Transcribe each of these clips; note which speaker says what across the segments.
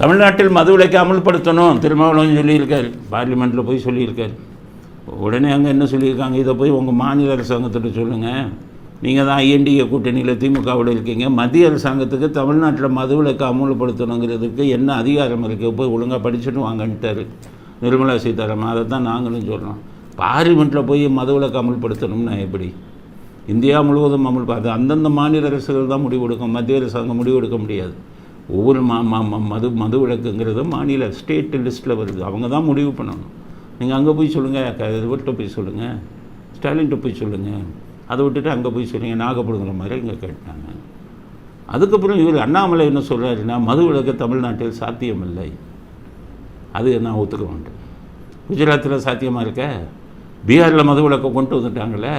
Speaker 1: தமிழ்நாட்டில் மது விலக்கை அமல்படுத்தணும். திருமாவளவன் சொல்லியிருக்காரு. பார்லிமெண்ட்டில் போய் சொல்லியிருக்காரு. உடனே அங்கே என்ன சொல்லியிருக்காங்க? இதை போய் உங்கள் மாநில அரசாங்கத்திட்ட சொல்லுங்கள் நீங்கள் தான் ஐஎன்டிஏ கூட்டணியில் திமுகவோட இருக்கீங்க. மத்திய அரசாங்கத்துக்கு தமிழ்நாட்டில் மது விலக்கு அமல்படுத்தணுங்கிறதுக்கு என்ன அதிகாரம் இருக்குது போய் ஒழுங்காக படிச்சுட்டு வாங்கன்ட்டார். நிர்மலா சீதாராமன். அதை தான் நாங்களும் சொல்கிறோம் பார்லிமெண்ட்டில் போய் மது விலக்கு அமல்படுத்தணும்னா எப்படி? இந்தியா முழுவதும் அமல் அது அந்தந்த மாநில அரசுகள் தான் முடிவெடுக்கும் மத்திய அரசாங்கம் முடிவெடுக்க முடியாது. ஒவ்வொரு மா மா மா- மது மது விலக்குங்கிறது மாநில ஸ்டேட் லிஸ்ட்டில் வருது. அவங்க தான் முடிவு பண்ணணும். நீங்கள் அங்கே போய் சொல்லுங்கள் இவர்கிட்ட போய் சொல்லுங்கள் ஸ்டாலின்கிட்ட போய் சொல்லுங்கள் அதை விட்டுட்டு அங்கே போய் சொல்லுங்கள் நாகப்படுங்கிற மாதிரி இங்கே கேட்டாங்க. அதுக்கப்புறம் இவர் அண்ணாமலை என்ன சொல்கிறாருன்னா மது விலக்கு தமிழ்நாட்டில் சாத்தியமில்லை. அது நான் ஒத்துக்க மாட்டேன். குஜராத்தில் சாத்தியமாக இருக்க? பீகாரில் மது விளக்கை கொண்டு வந்துட்டாங்களே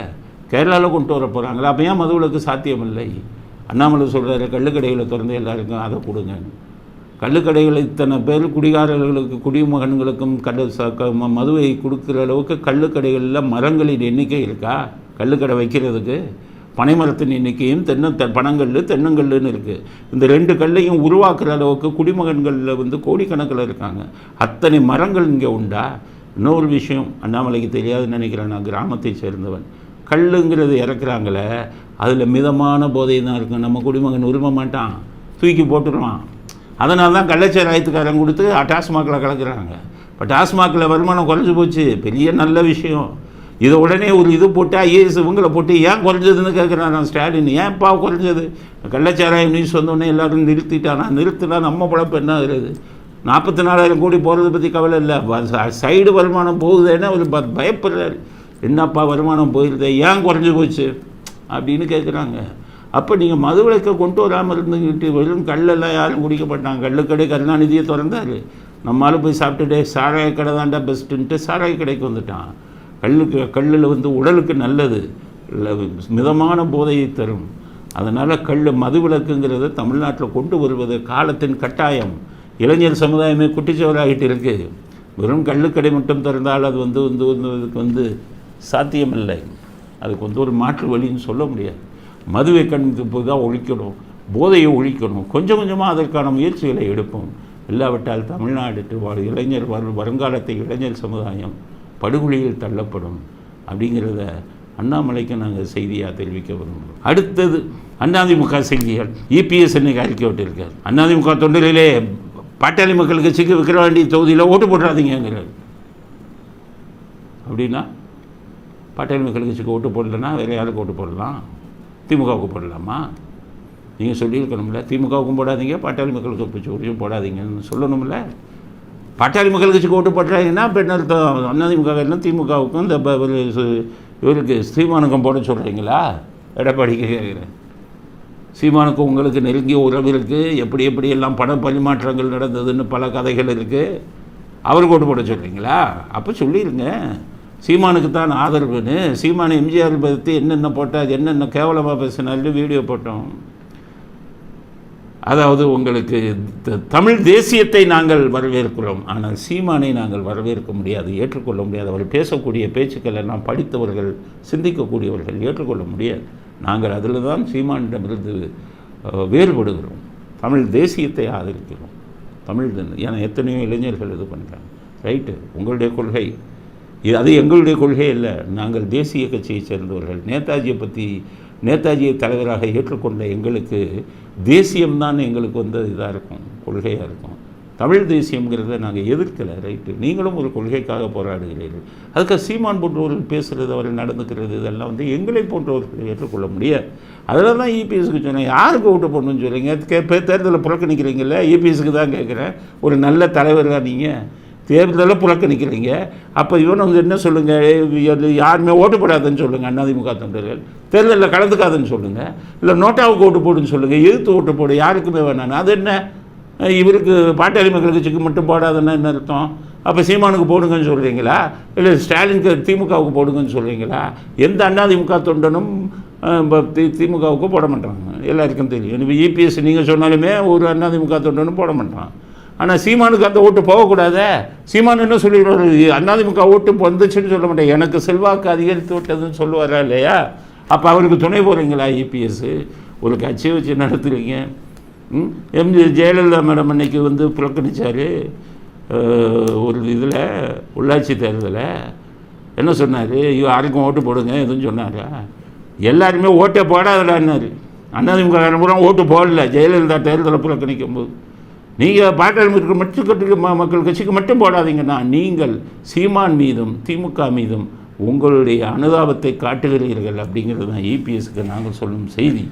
Speaker 1: கேரளாவில் கொண்டு வர போகிறாங்களே அப்போ ஏன் மது விலக்கு சாத்தியமில்லை? அண்ணாமலை சொல்கிறாரு கள்ளுக்கடைகளை திறந்து எல்லாருக்கும் அதை கொடுங்க. கள்ளுக்கடைகளை இத்தனை பேர் குடிகாரர்களுக்கு குடிமகன்களுக்கும் கள்ள ச- க- ம- மதுவை கொடுக்குற அளவுக்கு கள்ளுக்கடைகளில் மரங்களின் எண்ணிக்கை இருக்கா? கள்ளுக்கடை வைக்கிறதுக்கு பனைமரத்தின் எண்ணிக்கையும் தென்ன தெ பனங்கல் தென்னங்கல்லுன்னு இருக்குது இந்த ரெண்டு கல்லையும் உருவாக்குற அளவுக்கு குடிமகன்களில் வந்து கோடிக்கணக்கில் இருக்காங்க. அத்தனை மரங்கள் இங்கே உண்டா? இன்னொரு விஷயம் அண்ணாமலைக்கு தெரியாதுன்னு நினைக்கிறேன் நான் கிராமத்தை சேர்ந்தவன். கல்லுங்கிறது இறக்குறாங்களே அதில் மிதமான போதை தான் இருக்கும். நம்ம குடிமகன் உரிம மாட்டான். தூக்கி போட்டுருவான். அதனால தான் கள்ளச்சாராயத்துக்காரன் கொடுத்து டாஸ்மாகில் கலக்கிறாங்க. இப்போ டாஸ்மாகில் வருமானம் குறைஞ்சி போச்சு. பெரிய நல்ல விஷயம். இதை உடனே ஒரு இது போட்டு ஐஏஎஸ் இவங்களை போட்டு ஏன் குறைஞ்சதுன்னு கேட்குறான் ஸ்டாலின். ஏன்ப்பா குறைஞ்சது? கள்ளச்சாராயம் நியூஸ் வந்தோடனே எல்லோரும் நிறுத்திட்டானா? நிறுத்தினா நம்ம பழப்பு என்ன ஆகுறது? நாற்பத்தி நாலாயிரம் கோடி போகிறத பற்றி கவலை இல்லை. சைடு வருமானம் போகுதுன்னா ஒரு ப- பயப்படுறாரு. என்னப்பா வருமானம் போயிருதே? ஏன் குறைஞ்சி போச்சு? அப்படின்னு கேட்குறாங்க அப்போ நீங்கள் மதுவிலக்கை கொண்டு வராமல் இருந்துக்கிட்டு வெறும் கல்லெல்லாம் யாரும் குடிக்க மாட்டாங்க. கல்லுக்கடை கருணாநிதியை திறந்தாரு. நம்மளால போய் சாப்பிட்டுட்டே சாராய கடை தாண்டா பெஸ்ட்டுன்ட்டு சாராய கடைக்கு வந்துட்டான். கல்லுக்கு கல்லில் வந்து உடலுக்கு நல்லது. மிதமான போதையை தரும். அதனால் கல் மதுவிலக்குங்கிறத தமிழ்நாட்டில் கொண்டு வருவது காலத்தின் கட்டாயம். இளைஞர் சமுதாயமே குட்டிச்சவராகிட்டு இருக்குது வெறும் கல்லுக்கடை மட்டும் திறந்தால் அது வந்து வந்து வந்து இதுக்கு வந்து சாத்தியமில்லை. அதுக்கு வந்து ஒரு மாற்று வழின்னு சொல்ல முடியாது. மதுவை கண்ணுக்கு போய் தான் ஒழிக்கணும். போதையை ஒழிக்கணும். கொஞ்சம் கொஞ்சமாக அதற்கான முயற்சிகளை எடுப்போம். இல்லாவிட்டால் தமிழ்நாடு வாழ் இளைஞர் வரு வருங்காலத்தை இளைஞர் சமுதாயம் படுகொலியில் தள்ளப்படும் அப்படிங்கிறத அண்ணாமலைக்கு நாங்கள் செய்தியாக தெரிவிக்க விரும்புகிறோம். அடுத்தது அதிமுக செய்திகள். இபிஎஸ் இன்னைக்கு அறிக்கை விட்டிருக்கார். அதிமுக தொண்டரிலே பாட்டாளி மக்கள் கட்சிக்கு விக்கிரவாண்டி தொகுதியில் ஓட்டு போட்டுறாதீங்கிறார் அப்படின்னா பாட்டாளி மக்கள் கட்சிக்கு ஓட்டு போடலன்னா வேறு யாருக்கு ஓட்டு போடலாம்? திமுகவுக்கு போடலாமா? நீங்கள் சொல்லியிருக்கணும்ல. திமுகவுக்கும் போடாதீங்க பாட்டாளி மக்களுக்கு கட்சிக்கும் போடாதீங்கன்னு சொல்லணும்ல. பாட்டாளி மக்கள் கட்சிக்கு ஓட்டு போட்டாங்கன்னா பெண்ணர் அதிமுக எல்லாம் திமுகவுக்கும் இந்த இவருக்கு சீமானுக்கும் போட சொல்கிறீங்களா எடப்பாடிக்கு கேட்குறேன் சீமானுக்கும் உங்களுக்கு நெருங்கிய உறவு இருக்குது எப்படி எப்படி எல்லாம் பண பரிமாற்றங்கள் நடந்ததுன்னு பல கதைகள் இருக்குது அவருக்கு ஓட்டு போட சொல்கிறீங்களா அப்போ சொல்லிடுங்க சீமானுக்கு தான் ஆதரவுன்னு சீமான் எம்ஜிஆர் பற்றி என்னென்ன போட்டால் என்னென்ன கேவலமாக பேசினாலும் வீடியோ போட்டோம். அதாவது உங்களுக்கு த- தமிழ் தேசியத்தை நாங்கள் வரவேற்கிறோம். ஆனால் சீமானை நாங்கள் வரவேற்க முடியாது ஏற்றுக்கொள்ள முடியாது. அவர் பேசக்கூடிய பேச்சுக்கள் எல்லாம் படித்தவர்கள் சிந்திக்கக்கூடியவர்கள் ஏற்றுக்கொள்ள முடியாது. நாங்கள் அதில் தான் சீமானிடமிருந்து வேறுபடுகிறோம். தமிழ் தேசியத்தை ஆதரிக்கிறோம். தமிழ் ஏன்னா எத்தனையோ இளைஞர்கள் இது பண்ணுறாங்க ரைட்டு உங்களுடைய கொள்கை. அது எங்களுடைய கொள்கை இல்லை நாங்கள் தேசிய கட்சியைச் சேர்ந்தவர்கள். நேதாஜியை பற்றி நேதாஜியை தலைவராக ஏற்றுக்கொண்ட எங்களுக்கு தேசியம்தான் எங்களுக்கு வந்து இதாக இருக்கும் கொள்கையாக இருக்கும். தமிழ் தேசியம்ங்கிறத நாங்கள் எதிர்க்கலை ரைட்டு. நீங்களும் ஒரு கொள்கைக்காக போராடுகிறீர்கள். அதுக்கு சீமான் போன்றவர்கள் பேசுகிறது அவர்கள் நடந்துக்கிறது இதெல்லாம் வந்து எங்களை போன்றவர்கள் ஏற்றுக்கொள்ள முடியாது. அதில் தான் இபிஎஸ்க்கு சொன்னேன் யாருக்கு ஓட்டு போடணும்னு சொல்கிறீங்க கே தேர்தலில் புறக்கணிக்கிறீங்கள்ல இபிஎஸ்க்கு தான் கேட்குறேன் ஒரு நல்ல தலைவர் தான் நீங்கள் தேர்தலில் புறக்கணிக்கிறீங்க. அப்போ இவன் வந்து என்ன சொல்லுங்கள் யாருமே ஓட்டு போடாதுன்னு சொல்லுங்கள் அண்ணாதிமுக தொண்டர்கள். தேர்தலில் கலந்துக்காதுன்னு சொல்லுங்கள் இல்லை நோட்டாவுக்கு ஓட்டு போடுன்னு சொல்லுங்கள் எதிர்த்து ஓட்டு போடு யாருக்குமே வேணாம் அது என்ன? இவருக்கு பாட்டாளி மக்கள் கட்சிக்கு மட்டும் போடாதுன்னா என்ன அர்த்தம்? அப்போ சீமானுக்கு போடுங்கன்னு சொல்கிறீங்களா இல்லை ஸ்டாலினுக்கு திமுகவுக்கு போடுங்கன்னு சொல்கிறீங்களா எந்த அண்ணாதிமுக தொண்டனும் தி திமுகவுக்கு போட மாட்டாங்க. எல்லாருக்கும் தெரியும். இப்போ இபிஎஸ் நீங்கள் சொன்னாலுமே ஒரு அண்ணாதிமுக தொண்டனும் போட மாட்டான். ஆனால் சீமானுக்கு அந்த ஓட்டு போகக்கூடாதே? சீமான் என்ன சொல்லிடுவார் அதிமுக ஓட்டு வந்துச்சுன்னு சொல்ல மாட்டேன். எனக்கு செல்வாக்கு அதிகரித்து விட்டதுன்னு சொல்லுவாரா இல்லையா? அப்போ அவருக்கு துணை போகிறீங்களா இபிஎஸ் ஒரு கட்சியை வச்சு நடத்துகிறீங்க ம்? எம்ஜி ஜெயலலிதா மேடம் அன்னைக்கு வந்து புறக்கணிச்சார். ஒரு இதில் உள்ளாட்சி தேர்தலில் என்ன சொன்னார்? யாருக்கும் ஓட்டு போடுங்க எதுவும் சொன்னாரா? எல்லாருமே ஓட்டே போடாதடான்னாரு. அண்ணாதிமுக பூரா ஓட்டு போடல. ஜெயலலிதா தேர்தலை புறக்கணிக்கும் போது நீங்கள் பாட்டாளி மட்டும் கட்டுக்கு மக்கள் கட்சிக்கு மட்டும் போடாதீங்கன்னா நீங்கள் சீமான் மீதும் திமுக மீதும் உங்களுடைய அனுதாபத்தை காட்டுகிறீர்கள் அப்படிங்கிறது தான் இபிஎஸ்க்கு நாங்கள் சொல்லும் செய்தி.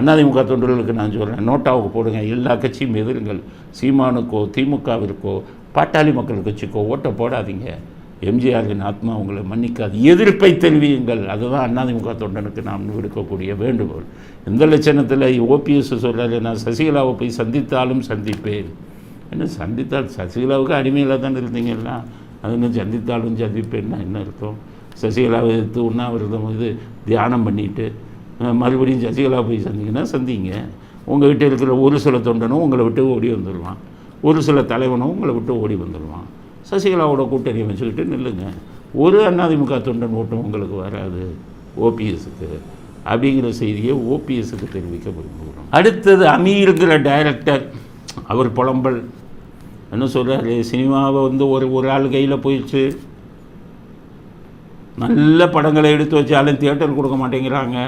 Speaker 1: அதிமுக தொண்டர்களுக்கு நான் சொல்கிறேன் நோட்டாவுக்கு போடுங்க. எல்லா கட்சியும் எதிருங்கள். சீமானுக்கோ திமுகவிற்கோ பாட்டாளி மக்கள் கட்சிக்கோ ஓட்டை போடாதீங்க. எம்ஜிஆரின் ஆத்மா உங்களை மன்னிக்காது. எதிர்ப்பை தெரிவியுங்கள். அதுதான் அதிமுக தொண்டனுக்கு நாம் விடுக்கக்கூடிய வேண்டுகோள். எந்த லட்சணத்தில் ஓபிஎஸ் சொல்கிறாரு நான் சசிகலாவை போய் சந்தித்தாலும் சந்திப்பேன். என்ன சந்தித்தால்? சசிகலாவுக்கு அடிமையில் தான் இருந்தீங்கன்னா அதுன்னு சந்தித்தாலும் சந்திப்பேன்னா என்ன அர்த்தம்? சசிகலாவை எடுத்து உண்ணாவிரதம் இது தியானம் பண்ணிட்டு மறுபடியும் சசிகலா போய் சந்திங்கன்னா சந்திங்க. உங்கள் வீட்டில் இருக்கிற ஒரு சில தொண்டனும் உங்களை விட்டு ஓடி வந்துடுவான் ஒரு சில தலைவனும் உங்களை விட்டு ஓடி வந்துடுவான் சசிகலாவோட கூட்டணி வச்சுக்கிட்டு நில்லுங்க. ஒரு அதிமுக தொண்டன் ஓட்டம் உங்களுக்கு வராது ஓபிஎஸ்க்கு. அப்படிங்கிற செய்தியை ஓபிஎஸ்க்கு தெரிவிக்க விரும்புகிறோம். அடுத்தது அமீருங்கிற டைரக்டர் அவர் புலம்பல். என்ன சொல்கிறாரு சினிமாவை வந்து ஒரு ஒரு ஆள் கையில் போயிடுச்சு. நல்ல படங்களை எடுத்து வச்சாலும் தியேட்டர் கொடுக்க மாட்டேங்கிறாங்க.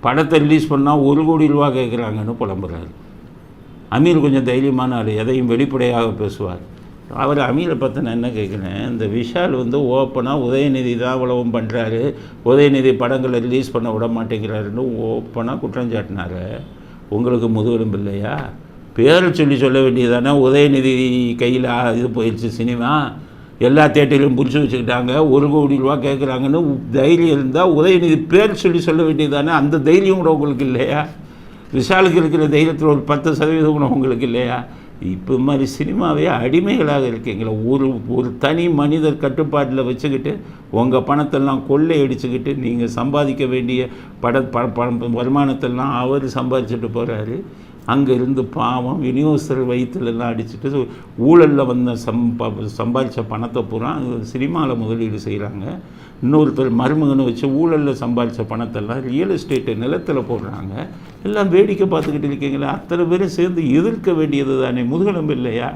Speaker 1: படத்தை ரிலீஸ் பண்ணால் ஒரு கோடி ரூபா கேட்குறாங்கன்னு புலம்புறாரு. அமீர் கொஞ்சம் தைரியமான ஆள் எதையும் வெளிப்படையாக பேசுவார். அவர் அமீரை பற்றி நான் என்ன கேட்குறேன் இந்த விஷால் வந்து ஓப்பனாக உதயநிதி தான் உலகம் பண்ணுறாரு உதயநிதி படங்களை ரிலீஸ் பண்ண விட மாட்டேங்கிறாருன்னு ஓப்பனாக குற்றம் சாட்டினாரு. உங்களுக்கு முதுகெலும்பு இல்லையா? பேரை சொல்லி சொல்ல வேண்டியதானே உதயநிதி கையில் இது போயிடுச்சு சினிமா. எல்லா தேட்டரையும் பிடிச்சி வச்சுக்கிட்டாங்க. ஒரு கோடி ரூபா கேட்குறாங்கன்னு தைரியம் இருந்தால் உதயநிதி பேர் சொல்லி சொல்ல வேண்டியதானே அந்த தைரியம் கூட உங்களுக்கு இல்லையா? விஷாலுக்கு இருக்கிற தைரியத்தில் ஒரு பத்து சதவீதம் கூட உங்களுக்கு இல்லையா? இப்போ மாதிரி சினிமாவே அடிமைகளாக இருக்கீங்களா. ஒரு ஒரு தனி மனிதர் கட்டுப்பாட்டில் வச்சுக்கிட்டு உங்கள் பணத்தெல்லாம் கொள்ளை அடிச்சுக்கிட்டு நீங்கள் சம்பாதிக்க வேண்டிய பட ப வருமானத்தெல்லாம் அவர் சம்பாதிச்சுட்டு போகிறாரு அங்கே இருந்து பாவம் விநியோகஸ்தர் வயிற்றுலலாம் அடிச்சுட்டு ஊழலில் வந்த சம்பா சம்பாதிச்ச பணத்தை பூரா சினிமாவில் முதலீடு செய்கிறாங்க இன்னொருத்தர் மருமகனை வச்சு ஊழலில் சம்பாதிச்ச பணத்தெல்லாம் ரியல் எஸ்டேட்டு நிலத்தில் போடுறாங்க. எல்லாம் வேடிக்கை பார்த்துக்கிட்டு இருக்கீங்களா அத்தனை பேரும் சேர்ந்து எதிர்க்க வேண்டியது தானே முதுகெலும்பு இல்லையா?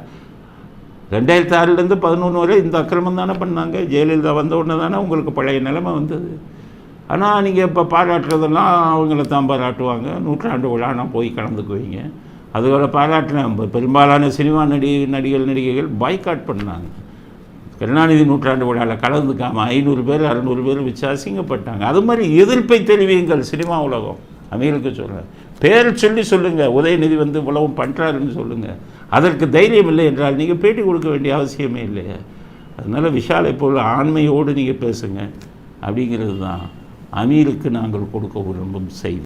Speaker 1: ரெண்டாயிரத்தி ஆறுலேருந்து பதினொன்று வரை இந்த அக்கிரமம் தானே பண்ணாங்க. ஜெயலலிதா வந்த உடனே தானே உங்களுக்கு பழைய நிலைமை வந்தது. ஆனால் நீங்கள் இப்போ பாராட்டுறதெல்லாம் அவங்கள தான் பாராட்டுவாங்க. நூற்றாண்டு விழானா போய் கலந்துக்குவீங்க. அதுபோல் பாராட்டின பெரும்பாலான சினிமா நடி நடிகர் நடிகைகள் பாய்காட் பண்ணாங்க. கருணாநிதி நூற்றாண்டு விழாவில் கலந்துக்காமல் ஐநூறு பேர் அறநூறு பேர் வச்சு அசிங்கப்பட்டாங்க. அது மாதிரி எதிர்ப்பை தெரிவியுங்கள் சினிமா உலகம். அமீருக்கு சொல்கிறேன் பேர் சொல்லி சொல்லுங்கள் உதயநிதி வந்து உலகம் பண்ணுறாருன்னு சொல்லுங்கள் அதற்கு தைரியம் இல்லை என்றால் நீங்கள் பேட்டி கொடுக்க வேண்டிய அவசியமே இல்லையே. அதனால் விஷாலை போல் ஆண்மையோடு நீங்கள் பேசுங்க. அப்படிங்கிறது தான். அமீருக்கு நாங்கள் கொடுக்க விரும்பும் செய்தி.